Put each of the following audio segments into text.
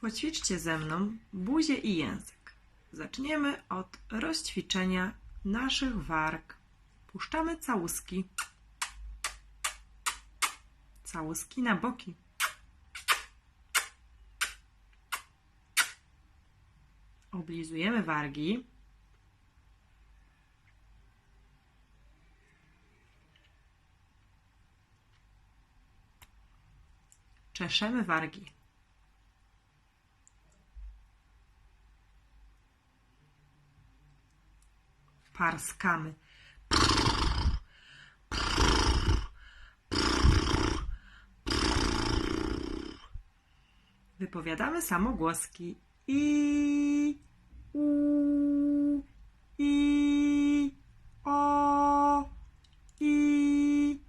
Poćwiczcie ze mną buzię i język. Zaczniemy od rozćwiczenia naszych warg. Puszczamy całuski. Całuski na boki. Oblizujemy wargi. Czeszemy wargi. Parskamy. Wypowiadamy samogłoski. I, u, i, o, i,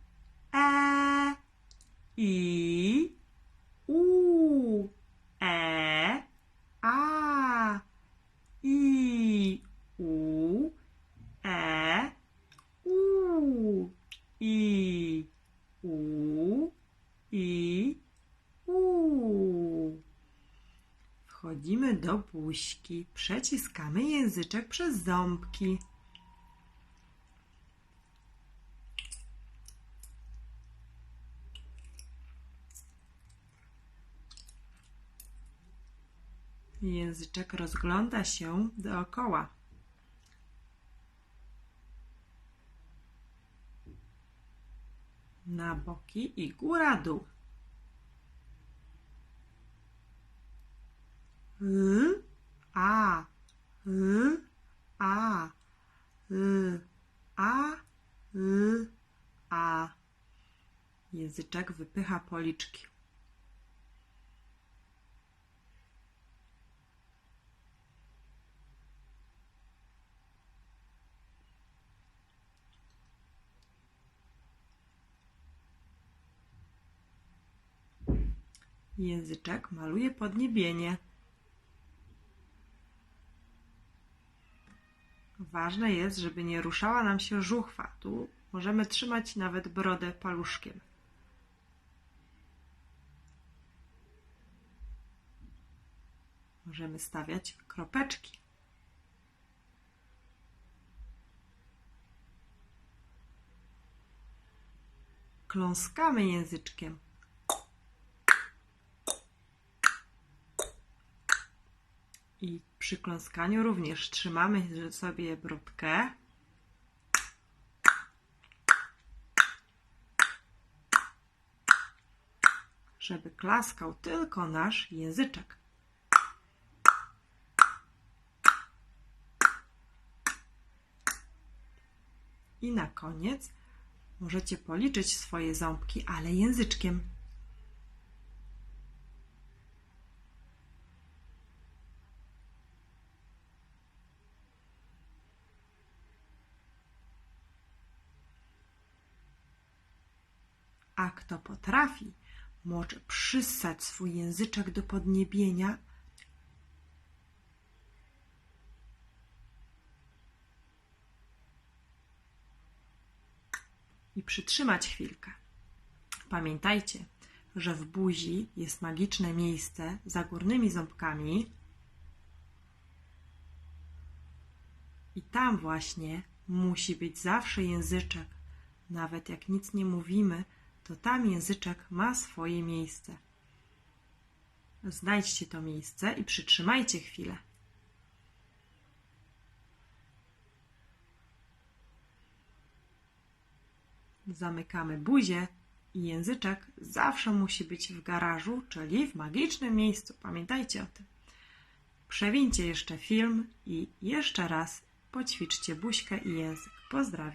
e, i, u, e, a, i, u, e, u, i, u, i, u. Wchodzimy do buźki, przeciskamy języczek przez ząbki. Języczek rozgląda się dookoła. Na boki i góra-dół. Y, a, y, a, y, a, y, a. Języczek wypycha policzki. Języczek maluje podniebienie. Ważne jest, żeby nie ruszała nam się żuchwa. Tu możemy trzymać nawet brodę paluszkiem. Możemy stawiać kropeczki. Kląskamy języczkiem. I przy kląskaniu również trzymamy sobie brudkę. Żeby klaskał tylko nasz języczek. I na koniec możecie policzyć swoje ząbki, ale języczkiem. A kto potrafi, może przyssać swój języczek do podniebienia i przytrzymać chwilkę. Pamiętajcie, że w buzi jest magiczne miejsce za górnymi ząbkami i tam właśnie musi być zawsze języczek. Nawet jak nic nie mówimy, to tam języczek ma swoje miejsce. Znajdźcie to miejsce i przytrzymajcie chwilę. Zamykamy buzię i języczek zawsze musi być w garażu, czyli w magicznym miejscu. Pamiętajcie o tym. Przewincie jeszcze film i jeszcze raz poćwiczcie buźkę i język. Pozdrawiam.